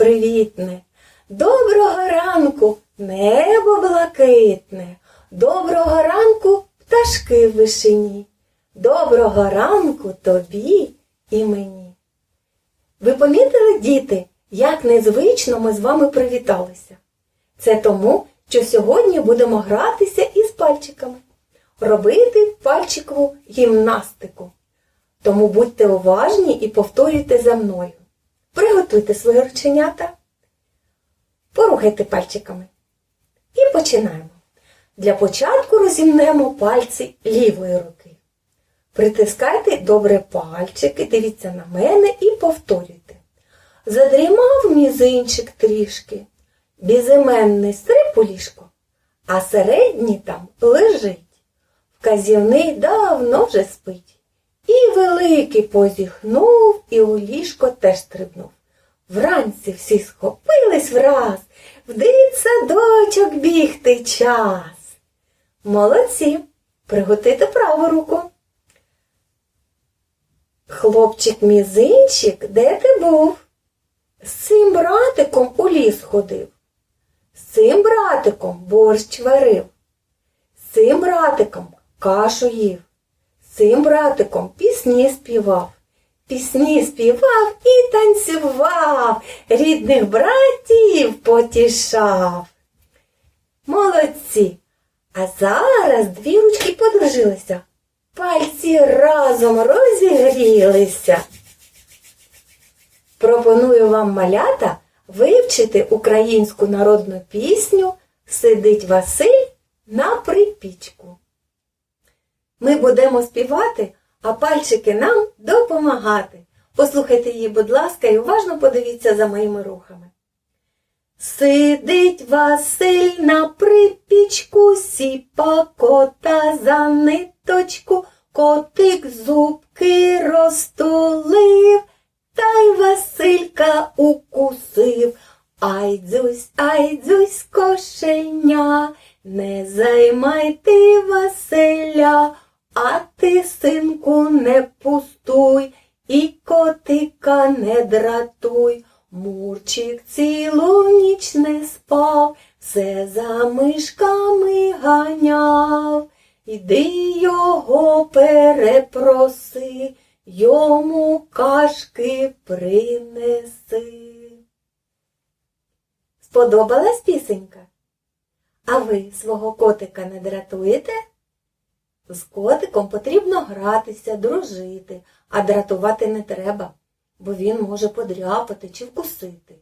привітне. Доброго ранку, небо блакитне. Доброго ранку, пташки в вишині. Доброго ранку тобі і мені. Ви помітили, діти, як незвично ми з вами привіталися? Це тому, що сьогодні будемо гратися із пальчиками, робити пальчикову гімнастику. Тому будьте уважні і повторюйте за мною. Приготуйте свої рученята, порухайте пальчиками. І починаємо. Для початку розімнемо пальці лівої руки. Притискайте добре пальчики, дивіться на мене і повторюйте. Задрімав мізинчик трішки, безіменний стриб у ліжко, а середній там лежить. Вказівний давно вже спить. І великий позіхнув, і у ліжко теж стрибнув. Вранці всі схопились враз, в дитсадочок бігти час. Молодці, приготуйте праву руку. Хлопчик мізинчик, де ти був? З цим братиком у ліс ходив. З цим братиком борщ варив. З цим братиком кашу їв. Цим братиком пісні співав. Пісні співав і танцював, рідних братів потішав. Молодці! А зараз дві ручки подружилися, пальці разом розігрілися. Пропоную вам малята вивчити українську народну пісню Сидить Василь на припічку. Ми будемо співати, а пальчики нам допомагати. Послухайте її, будь ласка, і уважно подивіться за моїми рухами. Сидить Василь на припічку, сіпа кота за ниточку, котик зубки розтулив, та й Василька укусив. Ай дзюсь, кошеня, не займай ти Василя, а ти, синку, не пустуй, і котика не дратуй. Мурчик цілу ніч не спав, все за мишками ганяв. Іди його перепроси, йому кашки принеси. Сподобалась пісенька? А ви свого котика не дратуєте? З котиком потрібно гратися, дружити, а дратувати не треба, бо він може подряпати чи вкусити.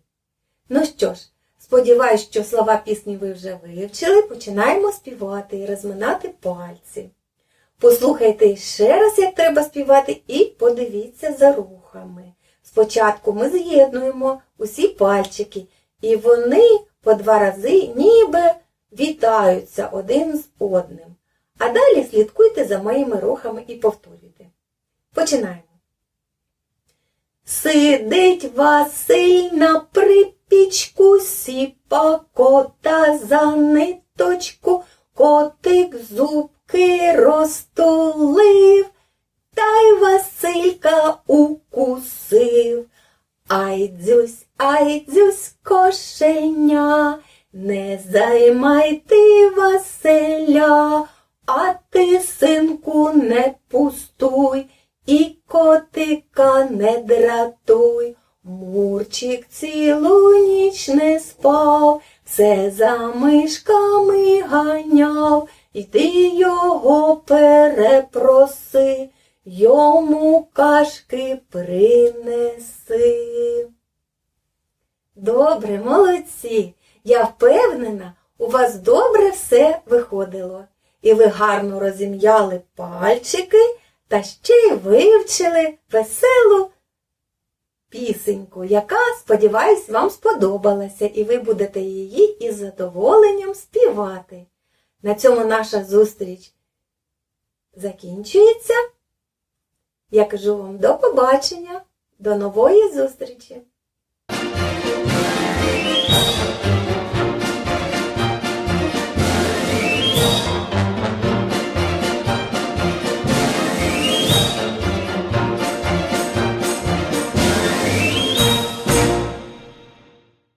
Ну що ж, сподіваюсь, що слова пісні ви вже вивчили, починаємо співати і розминати пальці. Послухайте ще раз, як треба співати, і подивіться за рухами. Спочатку ми з'єднуємо усі пальчики, і вони по два рази ніби вітаються один з одним. А далі слідкуйте за моїми рухами і повторюйте. Починаємо. Сидить Василь на припічку, сіпа кота за ниточку, котик зубки розтулив, та й Василька укусив. Ай дзюсь, ай дзюсь, кошеня, не займай синку, не пустуй, і котика не дратуй. Мурчик цілу ніч не спав, все за мишками ганяв, Іди його перепроси, йому кашки принеси. Добре, молодці. Я впевнена, у вас добре все виходило. І ви гарно розім'яли пальчики та ще й вивчили веселу пісеньку, яка, сподіваюсь, вам сподобалася, і ви будете її із задоволенням співати. На цьому наша зустріч закінчується. Я кажу вам до побачення, до нової зустрічі!